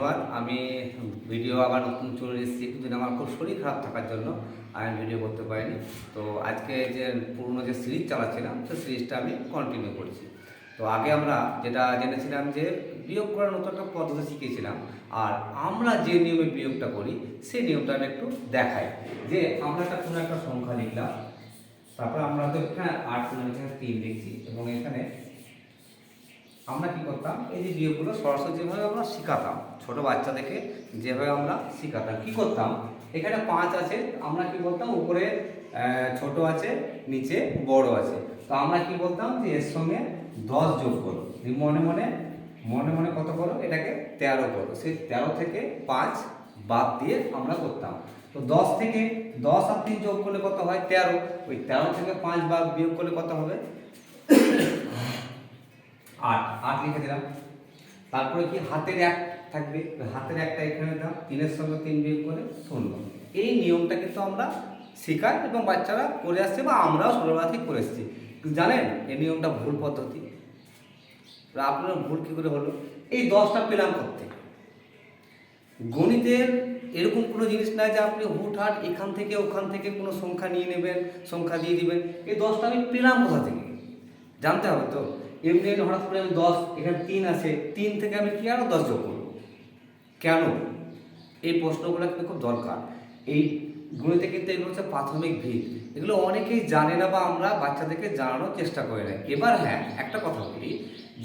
ধন্যবাদ। আমি ভিডিও আবার নতুন চলে এসেছি কিন্তু আমার খুব শরীর খারাপ থাকার জন্য আমি ভিডিও করতে পারিনি। তো আজকে যে পুরনো যে সিরিজ চালাচ্ছিলাম, সেই সিরিজটা আমি কন্টিনিউ করছি। তো আগে আমরা যেটা জেনেছিলাম যে বিয়োগ করার নতুন একটা পদ্ধতি শিখেছিলাম আর আমরা যে নিয়মে বিয়োগটা করি, সেই নিয়মটা আমি একটু দেখাই। যে আমরা একটা কোনো একটা সংখ্যা লিখলাম, তারপর আমরা তো এখানে আট তিন লিখছি এবং এখানে আমরা কি করতাম? এই যে বিয়োগগুলো সরাসরি যেভাবে আমরা শেখাতাম, ছোট বাচ্চাদেরকে যেভাবে আমরা শেখাতাম, কি করতাম? এখানে পাঁচ আছে, আমরা কি বলতাম? উপরে ছোট আছে, নিচে বড় আছে। তো আমরা কি বলতাম যে এর সঙ্গে দশ যোগ করো। মনে মনে মনে মনে কত করো? এটাকে তেরো করো। সেই তেরো থেকে পাঁচ বাদ দিয়ে আমরা করতাম। তো দশ থেকে, দশ আর তিন যোগ করলে কত হয়? তেরো। ওই তেরো থেকে পাঁচ বাদ বিয়োগ করলে কত হবে? আট আট লিখে দিলাম। তারপরে কি হাতের এক থাকবে? হাতের একটা এখানে দাও, তিনের সঙ্গে তিন বিয়োগ করে শূন্য। এই নিয়মটা কিন্তু আমরা শেখাই এবং বাচ্চারা করে আসছে বা আমরাও ছোটোবেলা করে এসেছি। জানেন, এই নিয়মটা ভুল পদ্ধতি। আপনার ভুল কী করে হলো? এই দশটা পেলাম করতে। গণিতের এরকম কোনো জিনিস নাই যে আপনি হুটহাট এখান থেকে ওখান থেকে কোনো সংখ্যা নিয়ে নেবেন, সংখ্যা দিয়ে দিবেন। এই দশটা আমি পেলাম কোথা থেকে? জানতে হবে তো। এমনি হঠাৎ করে আমি দশ, এখানে তিন আছে, তিন থেকে আমি কি আরও দশ যোগ করব? কেন? এই প্রশ্নগুলো কিন্তু খুব দরকার। এই গণিতে কিন্তু এগুলো হচ্ছে প্রাথমিক ভিত। এগুলো অনেকেই জানে না বা আমরা বাচ্চাদেরকে জানানোর চেষ্টা করি না। এবার হ্যাঁ একটা কথা বলি,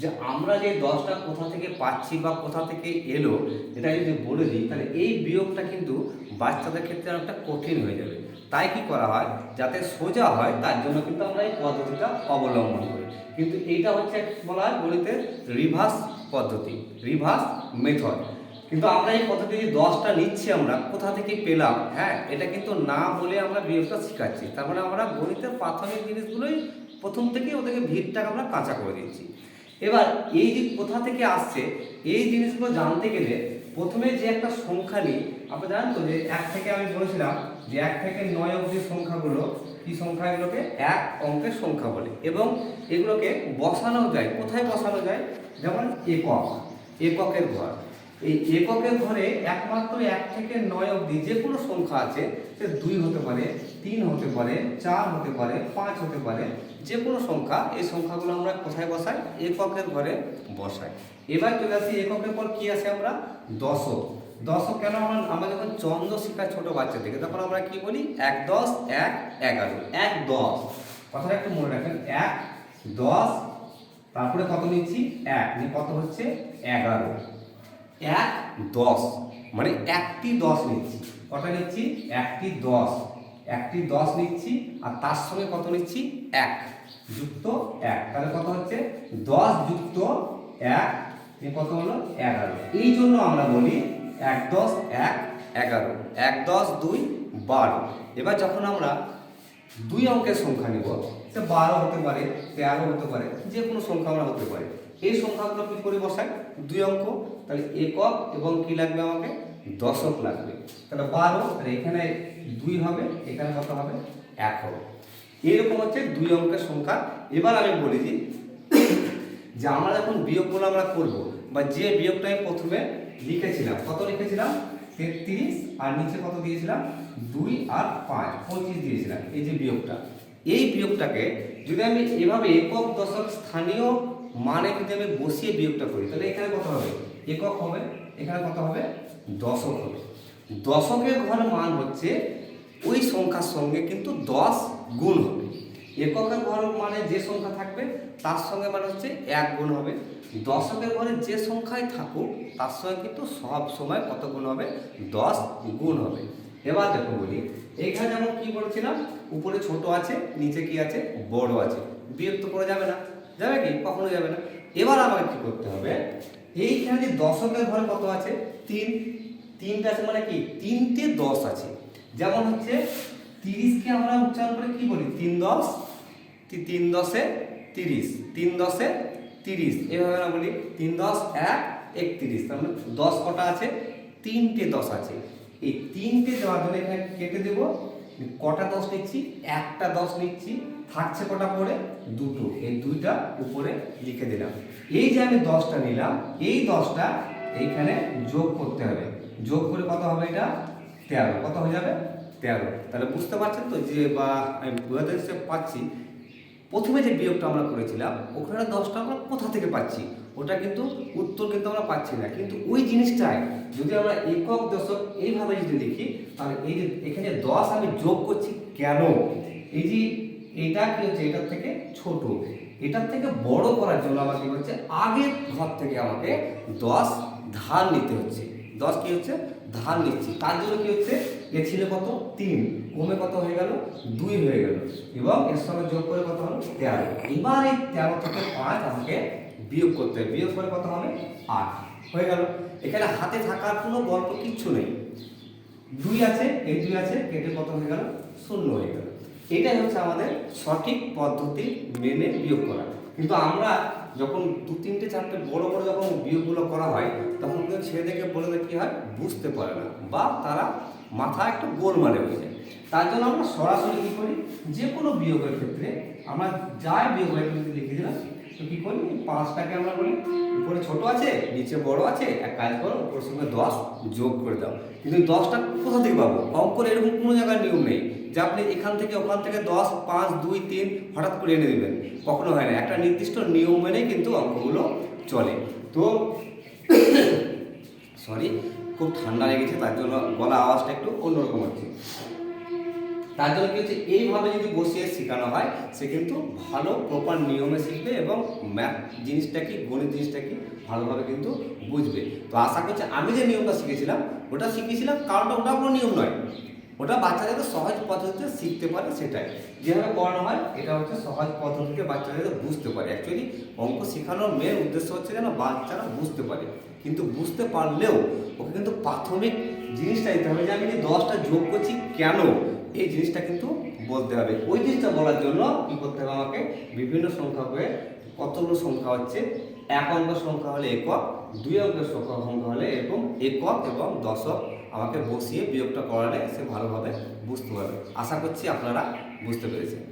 যে আমরা যে দশটা কোথা থেকে পাচ্ছি বা কোথা থেকে এলো, এটা যদি বলে দিই, তাহলে এই বিয়োগটা কিন্তু বাচ্চাদের ক্ষেত্রে অনেকটা কঠিন হয়ে যাবে। তাই কি করা হয়? যাতে সোজা হয়, তার জন্য কিন্তু আমরা এই পদ্ধতিটা অবলম্বন করি। কিন্তু এইটা হচ্ছে বলা হয় গণিতের রিভার্স পদ্ধতি রিভার্স মেথড কিন্তু আমরা এই পদ্ধতি যে দশটা নিচ্ছি আমরা, কোথা থেকে পেলাম? হ্যাঁ এটা কিন্তু না বলে আমরা বিয়োগটা শেখাচ্ছি। তার মানে আমরা গণিতের প্রাথমিক জিনিসগুলোই প্রথম থেকে ওদেরকে ভিড়টাকে আমরা কাঁচা করে দিচ্ছি। এবার এই যে কোথা থেকে আসছে, এই জিনিসগুলো জানতে গেলে প্রথমে যে একটা সংখ্যা নিই আপনি জানেন তো যে এক থেকে আমি বলেছিলাম যে এক থেকে নয় অবধি সংখ্যাগুলো কি সংখ্যা এগুলোকে? এক অঙ্কের সংখ্যা বলে। এবং এগুলোকে বসানো যায়। কোথায় বসানো যায়? যেমন একক। এককের ঘর। এই এককের ঘরে একমাত্র এক থেকে নয় অবধি যে কোনো সংখ্যা আছে, সে দুই হতে পারে, তিন হতে পারে, চার হতে পারে, পাঁচ হতে পারে, যে কোনো সংখ্যা, এই সংখ্যাগুলো আমরা কোথায় বসাই? এককের ঘরে বসাই। এবার চলে আসি, এককের পর কি আছে আমরা? দশক। দশক কেন আমরা আমরা যখন চন্দ্র শেখাই ছোট বাচ্চাদেরকে তখন আমরা কি বলি? এক দশ, এক এগারো। এক দশ। কথাটা একটু মনে রাখেন এক দশ, তারপরে কত নিচ্ছি? এক। নিয়ে কত হচ্ছে? এগারো। এক দশ। মানে একটি দশ নিচ্ছি। কটা নিচ্ছি? একটি দশ। একটি দশ নিচ্ছি, আর তার সঙ্গে কত নিচ্ছি? এক যুক্ত এক। তাহলে কত হচ্ছে? দশ যুক্ত এক। কত হলো? এগারো। এই জন্য আমরা বলি এক দশ এক এগারো। এক দশ দুই বারো। এবার যখন আমরা দুই অঙ্কের সংখ্যা নিব সে বারো হতে পারে, তেরো হতে পারে, যে কোনো সংখ্যা আমরা হতে পারে। এই সংখ্যাগুলো কি করে বসাই? দুই অঙ্ক। তাহলে একক এবং কি লাগবে আমাকে? দশক লাগবে। তাহলে বারো আর এখানে দুই হবে, এখানে কত হবে? এক হবে। এরকম হচ্ছে দুই অঙ্কের সংখ্যা। এবার আমি বলি যে আমরা যখন বিয়োগগুলো আমরা করব বা যে বিয়োগটা আমি প্রথমে লিখেছিলাম। কত লিখেছিলাম? তেত্রিশ, আর নিচে কত দিয়েছিলাম? দুই আর পাঁচ, পঁচিশ দিয়েছিলাম এই যে বিয়োগটা। এই বিয়োগটাকে যদি আমি এভাবে একক দশক স্থানীয় মানে যদি আমি বসিয়ে বিয়োগটা করি, তাহলে এখানে কত হবে? একক হবে। এখানে কত হবে? দশক হবে। দশকের ঘর মান হচ্ছে ওই সংখ্যার সঙ্গে কিন্তু দশ গুণ হবে। এককের ঘর মানে যে সংখ্যা থাকবে, তার সঙ্গে মানে হচ্ছে এক গুণ হবে। দশকের ঘরে যে সংখ্যায় থাকুক, তার সঙ্গে কিন্তু সব সময় কত গুণ হবে? দশ গুণ হবে। এবার দেখো বলি, এখানে যেমন কি বলেছিলাম? উপরে ছোট আছে, নিচে কি আছে? বড় আছে। বিয়োগ তো করা যাবে না। যাবে কি? কখনো যাবে না। এবার আমাকে কি করতে হবে? এইখানে যে দশকের ঘরে কত আছে? তিন। তিনটা আছে মানে কি? তিনটে দশ আছে। যেমন হচ্ছে, তিরিশকে আমরা উচ্চারণ করে কি বলি? তিন দশ। তিন দশে তিরিশ? তিন দশে তিরিশ। এভাবে আমরা বলি তিন দশ, এক, একত্রিশ। তার মানে দশ কটা আছে? তিনটে দশ আছে। এই তিনটে দেওয়ার জন্য এখানে কেটে দেবো কটা দশ নিচ্ছি? একটা দশ নিচ্ছি। থাকছে কটা পরে? দুটো। এই দুইটা উপরে লিখে দিলাম। এই যে আমি দশটা নিলাম, এই দশটা এইখানে যোগ করতে হবে। যোগ করে কত হবে এটা? তেরো। কত হয়ে যাবে? তেরো। তাহলে বুঝতে পারছেন তো যে বা আমি বোঝাতে পাচ্ছি প্রথমে যে বিয়োগটা আমরা করেছিলাম, ওখানে দশটা আমরা কোথা থেকে পাচ্ছি? ওটা কিন্তু উত্তর কিন্তু আমরা পাচ্ছি না। কিন্তু ওই জিনিসটাই যদি আমরা একক দশক এইভাবে যদি লিখি তাহলে এই যে এখানে দশ আমি যোগ করছি কেন? এই যে এটা কি হচ্ছে? এটার থেকে ছোট। এটার থেকে বড় করার জন্য আমাকে কি হচ্ছে? আগের ঘর থেকে আমাকে দশ ধার নিতে হচ্ছে। দশ কি হচ্ছে? ধার নিচ্ছি। তার জন্য কি হচ্ছে? এ ছিল কত? তিন। কমে কত হয়ে গেল? দুই হয়ে গেল। এবং এর সঙ্গে যোগ করে কত হলো? তেরো। এবার এই তেরো থেকে পাঁচ আমাকে বিয়োগ করতে হবে। বিয়োগ করে কত হবে? আট। হয়ে গেল। এখানে হাতে থাকার কোনো গল্প কিচ্ছু নেই। দুই আছে, এই দুই আছে, কেটে কত হয়ে গেল? শূন্য হয়ে গেল। এটাই হচ্ছে আমাদের সঠিক পদ্ধতি মেনে বিয়োগ করা। কিন্তু আমরা যখন দু তিনটে চারটে বড় বড় যখন বিয়োগগুলো করা হয়, তখন কিন্তু ছেলেদেরকে বলে না কী হয়? বুঝতে পারে না। বা তারা মাথা একটু গোলমালে হয়ে যায়। তার জন্য আমরা সরাসরি কী করি? যে কোনো বিয়োগের ক্ষেত্রে আমরা যাই বিয়োগ হয় কিন্তু লিখে দিলাম তো কী করি পাঁচটাকে আমরা বলি, উপরে ছোট আছে, নিচে বড় আছে, এক কাজ করো উপর সঙ্গে দশ যোগ করে দাও। কিন্তু দশটা কোথা থেকে পাবো? অঙ্কর এরকম কোনো জায়গায় নিয়ম নেই। যে আপনি এখান থেকে, ওখান থেকে দশ, পাঁচ, দুই, তিন হঠাৎ করে এনে দেবেন। কখনো হয় না। একটা নির্দিষ্ট নিয়ম মেনে কিন্তু অঙ্কগুলো চলে। তো সরি খুব ঠান্ডা লেগেছে, তার জন্য গলা আওয়াজটা একটু অন্যরকম হচ্ছে। তার জন্য কি হচ্ছে, এইভাবে যদি বসিয়ে শেখানো হয়, সে কিন্তু ভালো প্রপার নিয়মে শিখবে এবং ম্যাথ জিনিসটা কি, গণিত জিনিসটা কি ভালোভাবে কিন্তু বুঝবে। তো আশা করছি আমি যে নিয়মটা শিখেছিলাম, ওটা শিখেছিলাম কারণটা ওটা কোনো নিয়ম নয়। ওটা বাচ্চাদেরকে সহজ পদ্ধতিতে শিখতে পারে সেটাই। যেভাবে করানো হয়, এটা হচ্ছে সহজ পদ্ধতিতে বাচ্চাদের বুঝতে পারে। অ্যাকচুয়ালি অঙ্ক শেখানোর মেন উদ্দেশ্য হচ্ছে যেন বাচ্চারা বুঝতে পারে। কিন্তু বুঝতে পারলেও ওকে কিন্তু প্রাথমিক জিনিসটা দিতে হবে যে আমি যে দশটা যোগ করছি কেন? এই জিনিসটা কিন্তু বলতে হবে। ওই জিনিসটা বলার জন্য কি করতে হবে আমাকে? বিভিন্ন সংখ্যা হয়ে কতগুলো সংখ্যা হচ্ছে? এক অঙ্কের সংখ্যা হলে একক, দুই অঙ্কের সংখ্যা সংখ্যা হলে এরকম একক এবং দশক। আমাকে বসিয়ে বিয়োগটা করালে সে ভালোভাবে বুঝতে পারবে। আশা করছি আপনারা বুঝতে পেরেছেন।